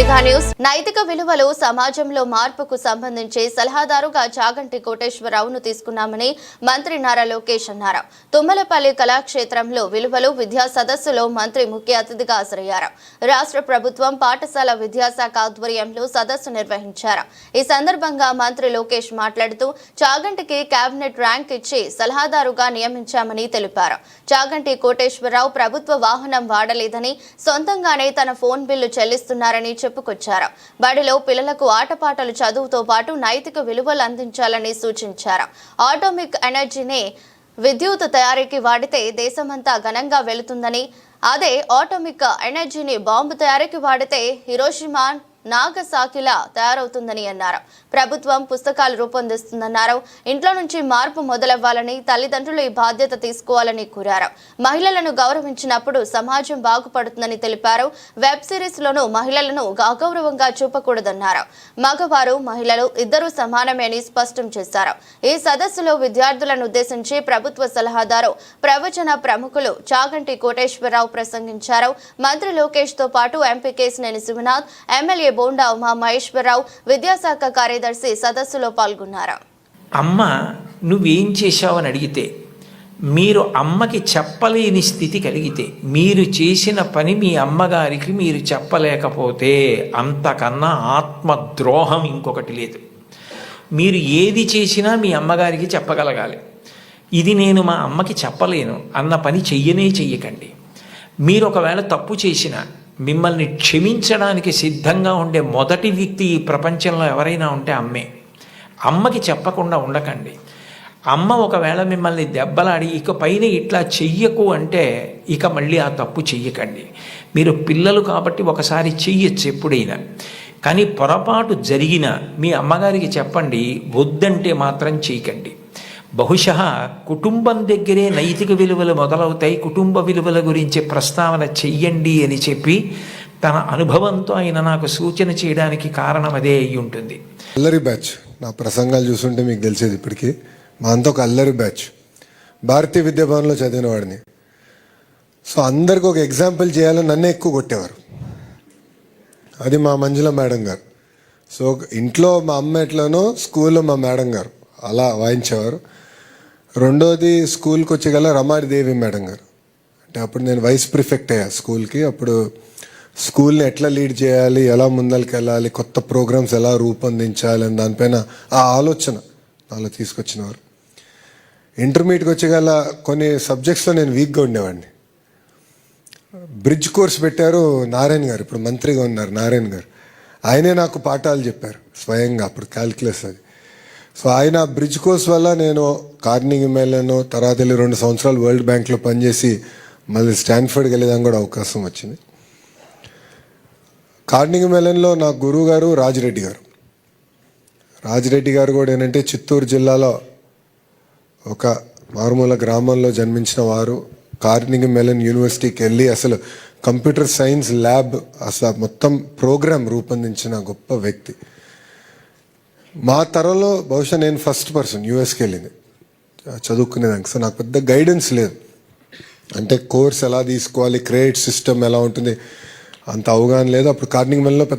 Mega news. నైతిక విలువలు సమాజంలో మార్పుకు సంబంధించి సలహాదారుగా చాగంటి కోటేశ్వరరావును తీసుకున్నామని మంత్రి నారా లోకేష్ అన్నారు. తుమ్మలపల్లి కళాక్షేత్రంలో విలువలు విద్యా సదస్సులో మంత్రి ముఖ్య అతిథిగా హాజరయ్యారు. రాష్ట్ర ప్రభుత్వం పాఠశాల విద్యాశాఖ ఆధ్వర్యంలో సదస్సు నిర్వహించారు. ఈ సందర్భంగా మంత్రి లోకేష్ మాట్లాడుతూ చాగంటికి కేబినెట్ ర్యాంక్ ఇచ్చి సలహాదారుగా నియమించామని తెలిపారు. చాగంటి కోటేశ్వరరావు ప్రభుత్వ వాహనం వాడలేదని సొంతంగానే తన ఫోన్ బిల్లు చెల్లిస్తున్నారని చెప్పుకొచ్చారు. బడిలో పిల్లలకు ఆటపాటలు చదువుతో పాటు నైతిక విలువలు అందించాలని సూచించారు. ఆటోమిక్ ఎనర్జీని విద్యుత్ తయారీకి వాడితే దేశమంతా ఘనంగా వెళుతుందని అదే ఆటోమిక్ ఎనర్జీని బాంబు తయారీకి వాడితే హిరోషిమా నాగసాకిలా తయారవుతుందని అన్నారు. ప్రభుత్వం పుస్తకాలు రూపొందిస్తుందన్నారు. ఇంట్లో నుంచి మార్పు మొదలవ్వాలని తల్లిదండ్రులు ఈ బాధ్యత తీసుకోవాలని కోరారు. మహిళలను గౌరవించినప్పుడు సమాజం బాగుపడుతుందని తెలిపారు. వెబ్ సిరీస్ లోనూ మహిళలను అగౌరవంగా చూపకూడదన్నారు. మగవారు మహిళలు ఇద్దరూ సమానమే అని స్పష్టం చేశారు. ఈ సదస్సులో విద్యార్థులను ఉద్దేశించి ప్రభుత్వ సలహాదారు ప్రవచన ప్రముఖులు చాగంటి కోటేశ్వరరావు ప్రసంగించారు. మంత్రి లోకేష్తో పాటు ఎంపీ కేసినేని శివనాథ్ ఎమ్మెల్యే బోండా ఉమా మహేశ్వరరావు విద్యాశాఖ కార్యదర్శి సదస్సులో పాల్గొన్నారు? అమ్మ నువ్వేం చేశావని అడిగితే మీరు అమ్మకి చెప్పలేని స్థితి కలిగితే మీరు చేసిన పని మీ అమ్మగారికి మీరు చెప్పలేకపోతే అంతకన్నా ఆత్మద్రోహం ఇంకొకటి లేదు. మీరు ఏది చేసినా మీ అమ్మగారికి చెప్పగలగాలి. ఇది నేను మా అమ్మకి చెప్పలేను. అన్న పని చెయ్యనే చెయ్యకండి. మీరు ఒకవేళ తప్పు చేసినా మిమ్మల్ని క్షమించడానికి సిద్ధంగా ఉండే మొదటి వ్యక్తి ఈ ప్రపంచంలో ఎవరైనా ఉంటే అమ్మే. అమ్మకి చెప్పకుండా ఉండకండి. అమ్మ ఒకవేళ మిమ్మల్ని దెబ్బలాడి ఇక పైన ఇట్లా చెయ్యకు అంటే ఇక మళ్ళీ ఆ తప్పు చెయ్యకండి. మీరు పిల్లలు కాబట్టి ఒకసారి చెయ్యొచ్చు ఎప్పుడైనా. కానీ పొరపాటు జరిగిన మీ అమ్మగారికి చెప్పండి వద్దంటే మాత్రం చేయకండి బహుశా కుటుంబం దగ్గరే నైతిక విలువలు మొదలవుతాయి. కుటుంబ విలువల గురించి ప్రస్తావన చెయ్యండి అని చెప్పి తన అనుభవంతో ఆయన నాకు సూచన చేయడానికి కారణం అదే అయి ఉంటుంది. అల్లరి బ్యాచ్. నా ప్రసంగాలు చూస్తుంటే మీకు తెలిసేది ఇప్పటికీ. మా అంతా ఒక అల్లరి బ్యాచ్. భారతీయ విద్యాభవన్లో చదివిన వాడిని. సో అందరికి ఒక ఎగ్జాంపుల్ చేయాలని నన్నే ఎక్కువ కొట్టేవారు. అది మా మంజుల మేడం గారు. సో ఇంట్లో మా అమ్మ ఎట్లానో స్కూల్లో మా మేడం గారు. అలా వాయించేవారు. రెండోది స్కూల్కి వచ్చేగల రమారిదేవి మేడం గారు. అంటే అప్పుడు నేను వైస్ ప్రిఫెక్ట్ అయ్యా స్కూల్కి. అప్పుడు స్కూల్ని ఎట్లా లీడ్ చేయాలి ఎలా ముందరికి వెళ్ళాలి కొత్త ప్రోగ్రామ్స్ ఎలా రూపొందించాలి అని దానిపైన ఆ ఆలోచన నాలో తీసుకొచ్చినవారు. ఇంటర్మీడియట్కి వచ్చేగల కొన్ని సబ్జెక్ట్స్లో నేను వీక్గా ఉండేవాడిని. బ్రిడ్జ్ కోర్స్ పెట్టారు నారాయణ గారు. ఇప్పుడు మంత్రిగా ఉన్నారు నారాయణ గారు. ఆయనే నాకు పాఠాలు చెప్పారు స్వయంగా. అప్పుడు క్యాల్కులస్ అది. సో ఆయన బ్రిడ్జ్ కోర్స్ వల్ల నేను కార్నింగ్ వెళ్ళాను తర్వాత వెళ్ళి రెండు సంవత్సరాలు వరల్డ్ బ్యాంక్లో పనిచేసి మళ్ళీ స్టాన్ఫర్డ్కి వెళ్ళేదానికి కూడా అవకాశం వచ్చింది. కార్నింగ్ మెలన్లో నా గురువు గారు రాజిరెడ్డి గారు. రాజిరెడ్డి గారు కూడా ఏంటంటే చిత్తూరు జిల్లాలో ఒక మారుమూల గ్రామంలో జన్మించిన వారు. కార్నింగ్ మెలన్ యూనివర్సిటీకి వెళ్ళి అసలు కంప్యూటర్ సైన్స్ ల్యాబ్ అసలు మొత్తం ప్రోగ్రాం రూపొందించిన గొప్ప వ్యక్తి. మా తరంలో బహుశా నేను ఫస్ట్ పర్సన్ యూఎస్కి వెళ్ళింది. చదువుకునేదానికి. సో నాకు పెద్ద గైడెన్స్ లేదు. అంటే కోర్స్ ఎలా తీసుకోవాలి క్రెడిట్ సిస్టమ్ ఎలా ఉంటుంది అంత అవగాహన లేదు. అప్పుడు కార్నింగ్ మెల్లో పెద్ద